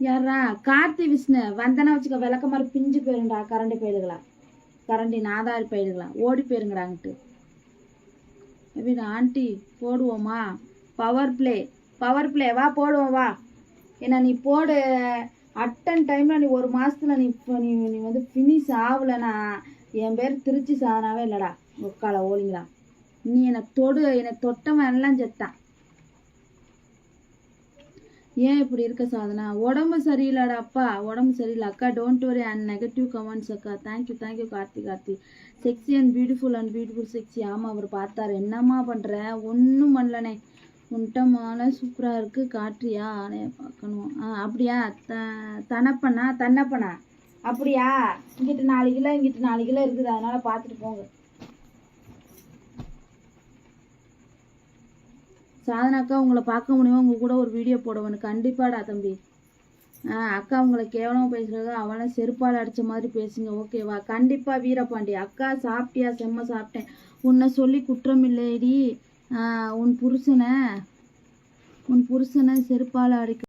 யாரா கார்த்தி விஷ்ணு வந்தனா வச்சுக்க விளக்க மாதிரி பிஞ்சு போயிருங்கடா கரண்டி போயிடுங்களா கரண்டி நாதாரி போயிடுங்களா ஓடி போயிருங்கடாங்கிட்டு எப்படி ஆண்டி போடுவோமா? பவர் பிளே பவர் பிளே வா போடுவோம் வா. ஏன்னா நீ போடு. அட்டன் டைமில் நீ ஒரு மாசத்துல நீ இப்போ நீ நீ வந்து ஃபினிஷ் ஆகலைன்னா என் பேர் திருச்சி சாதனாவே இல்லைடா. உக்கால ஓலிங்களா நீ என்னை தொடு. என்னை தொட்டவன் எல்லாம் செத்தான். ஏன் இப்படி இருக்க சாதனா? உடம்பு சரியில்லடா அப்பா. உடம்பு சரியில்லை. அக்கா don't worry and negative comments அக்கா. Thank you thank you Karthi Karthi. Sexy and beautiful and beautiful sexy ஆமாம் அவர் பார்த்தாரு. என்னம்மா பண்ணுற ஒன்றும் பண்ணலனே. உன்ட்ட மாலை சூப்பராக இருக்குது காட்டுறியா ஆனே பார்க்கணும். ஆ அப்படியா? த தனப்பண்ணா தன்னப்பண்ணா அப்படியா? இங்கிட்டு நாலு கிலோ இங்கிட்டு நாலு கிலோ இருக்குது. அதனால் பார்த்துட்டு போங்க. சாதனாக்கா உங்களை பார்க்க முடியுமா? உங்கள் கூட ஒரு வீடியோ போடுவேன். கண்டிப்பாடா தம்பி. ஆ அக்கா உங்களை கேவலமாக பேசுறது அவனை செருப்பால் அடித்த மாதிரி பேசுங்க. ஓகேவா கண்டிப்பாக வீரபாண்டி. அக்கா சாப்பிட்டியா? செம்ம சாப்பிட்டேன். உன்னை சொல்லி குற்றம் இல்லைடி உன் புருஷனை உன் புருஷனை செருப்பால் அடிக்க